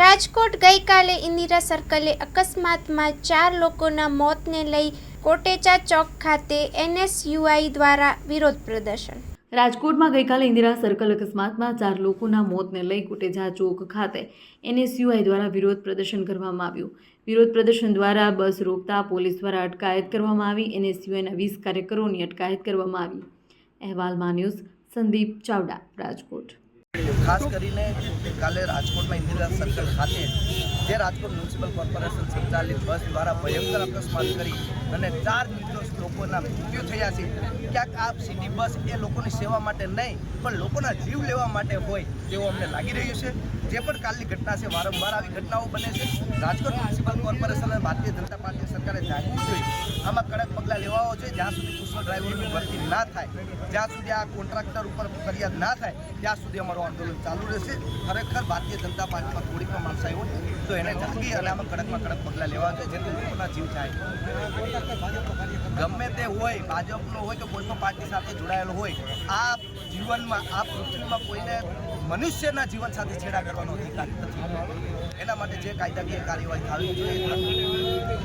રાજકોટ ગઈકાલે ઇન્દિરા સર્કલે અકસ્માતમાં ચાર લોકોના મોતને લઈ કોટેચા ચોક ખાતે એનએસયુઆઈ દ્વારા વિરોધ પ્રદર્શન. રાજકોટમાં ગઈકાલે ઇન્દિરા સર્કલ અકસ્માતમાં ચાર લોકોના મોતને લઈ કુટેજા ચોક ખાતે એનએસયુઆઈ દ્વારા વિરોધ પ્રદર્શન કરવામાં આવ્યું. વિરોધ પ્રદર્શન દ્વારા બસ રોકતા પોલીસ દ્વારા અટકાયત કરવામાં આવી, એનએસયુઆઈના વીસ કાર્યકરોની અટકાયત કરવામાં આવી. અહેવાલમાં ન્યૂઝ સંદીપ ચાવડા, રાજકોટ. ખાસ કરીને કાલે રાજકોટમાં ઇન્દિરા સર્કલ ખાતે, જે રાજકોટ મ્યુનિસિપલ કોર્પોરેશન સંચાલિત બસ દ્વારા ભયંકર અકસ્માત કરી અને ચાર નિર્દોષ લોકોના મૃત્યુ થયા છે. ક્યાંક આ સિટી બસ એ લોકોની સેવા માટે નહીં, પણ લોકોના જીવ લેવા માટે હોય તેવું અમને લાગી રહ્યું છે. જે પણ કાલની ઘટના છે, વારંવાર આવી ઘટનાઓ બને છે. રાજકોટ મ્યુનિસિપલ કોર્પોરેશન અને ભારતીય જનતા પાર્ટી સરકારે જાગવું જોઈએ આમાં કડક પગલાં લેવાઓ છે. જ્યાં સુધી કુશળ ડ્રાઈવરની ભરતી ના થાય, જ્યાં સુધી આ કોન્ટ્રાક્ટર ઉપર ફરિયાદ ના થાય, ત્યાં સુધી અમારું આંદોલન ચાલુ રહેશે. ખરેખર ભારતીય જનતા પાર્ટીમાં થોડીક પણ માણસાઈ હોય તો એને જાગી અને આમાં કડકમાં કડક પગલાં લેવા જોઈએ જેથી લોકોના જીવ જાય. ગમે તે હોય, ભાજપનો હોય કે કોઈ પણ પાર્ટી સાથે જોડાયેલો હોય, આ જીવનમાં, આ પૃથ્વીમાં કોઈને મનુષ્યના જીવન સાથે છેડા કરવાનો અધિકાર નથી. એના માટે જે કાયદાકીય કાર્યવાહી થવી જોઈએ